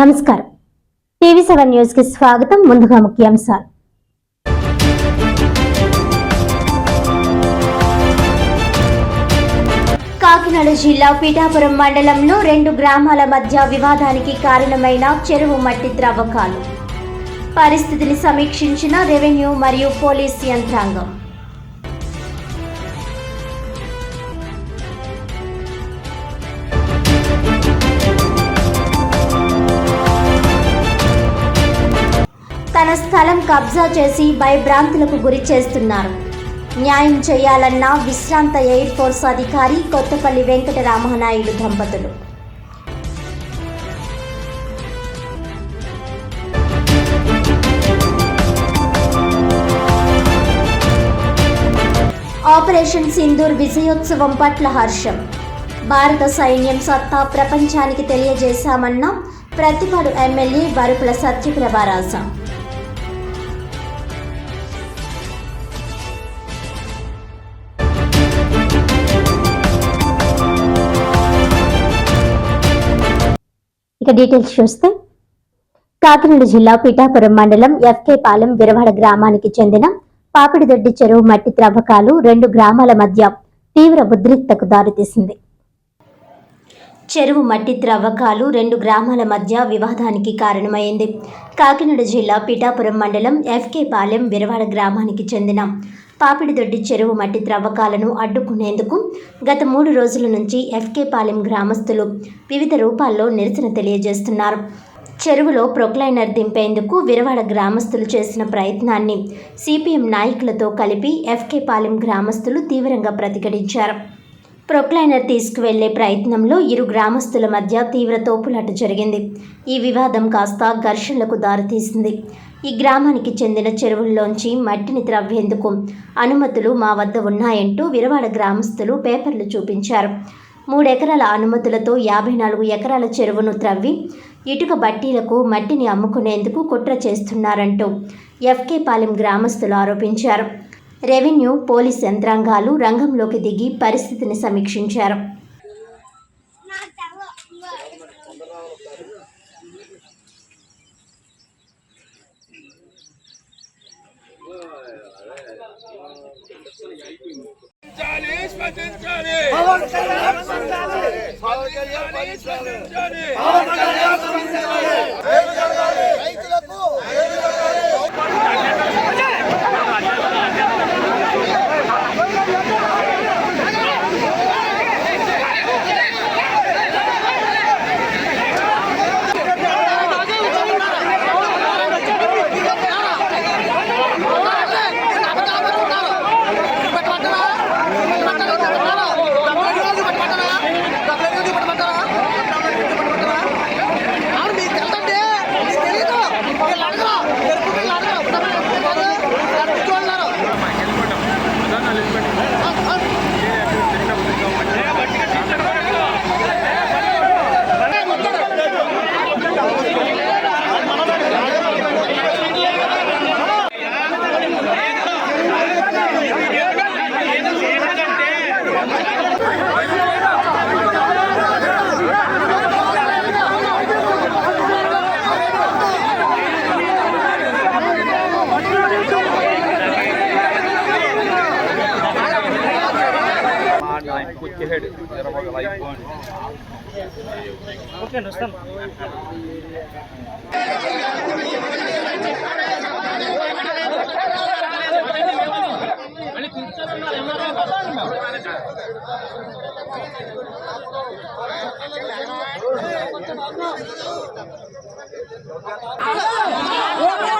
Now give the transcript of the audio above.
నమస్కారం. TV seven న్యూస్కి స్వాగతం. ముందుగా ముఖ్యాంశాలు. కాకినాడ జిల్లా పీఠాపురం మండలంలో రెండు గ్రామాల మధ్య వివాదానికి కారణమైన చెరువు మట్టి త్రవ్వకాలు. పరిస్థితిని సమీక్షించిన రెవెన్యూ మరియు పోలీస్ యంత్రాంగం. తన స్థలం కబ్జా చేసి భయభ్రాంతులకు గురి చేస్తున్నారు. న్యాయం చేయాలన్న విశ్రాంత ఎయిర్ ఫోర్స్ అధికారి కొత్తపల్లి వెంకట రామనాయుడు దంపతులు. ఆపరేషన్ సింధూర్ విజయోత్సవం పట్ల హర్షం. భారత సైన్యం సత్తా ప్రపంచానికి తెలియజేశామన్న ప్రతిపాడు ఎమ్మెల్యే వరుపుల సత్యప్రభారాజా ఇక డీటెయిల్స్ చూస్తే కాకినాడ జిల్లా పిఠాపురం మండలం ఎఫ్కే పాలెం విరవాడ గ్రామానికి చెందిన పాపిడిదొడ్డి చెరువు మట్టి త్రవ్వకాలు రెండు గ్రామాల మధ్య తీవ్ర ఉద్రిక్తకు దారితీసింది. చెరువు మట్టి త్రవ్వకాలు రెండు గ్రామాల మధ్య వివాదానికి కారణమైంది. కాకినాడ జిల్లా పిఠాపురం మండలం ఎఫ్కే పాలెం విరవాడ గ్రామానికి చెందిన పాపిడిదొడ్డి చెరువు మట్టి త్రవ్వకాలను అడ్డుకునేందుకు గత మూడు రోజుల నుంచి ఎఫ్కే పాలెం గ్రామస్తులు వివిధ రూపాల్లో నిరసన తెలియజేస్తున్నారు. చెరువులో ప్రొక్లైనర్ దింపేందుకు విరవాడ గ్రామస్తులు చేసిన ప్రయత్నాన్ని సిపిఎం నాయకులతో కలిపి ఎఫ్కే పాలెం గ్రామస్తులు తీవ్రంగా ప్రతిఘటించారు. ప్రొక్లైనర్ తీసుకువెళ్ళే ప్రయత్నంలో ఇరు గ్రామస్తుల మధ్య తీవ్ర తోపులాట జరిగింది. ఈ వివాదం కాస్త ఘర్షణలకు దారితీసింది. ఈ గ్రామానికి చెందిన చెరువుల్లోంచి మట్టిని త్రవ్వేందుకు అనుమతులు మా వద్ద ఉన్నాయంటూ విరవాడ గ్రామస్తులు పేపర్లు చూపించారు. మూడెకరాల అనుమతులతో యాభై నాలుగు ఎకరాల చెరువును త్రవ్వి ఇటుక బట్టీలకు మట్టిని అమ్ముకునేందుకు కుట్ర చేస్తున్నారంటూ ఎఫ్కే పాలెం గ్రామస్తులు ఆరోపించారు. రెవెన్యూ పోలీస్ యంత్రాంగాలు రంగంలోకి దిగి పరిస్థితిని సమీక్షించారు. Pawan Kalyan Pawan Kalyan Pawan Kalyan Oke, There about life okay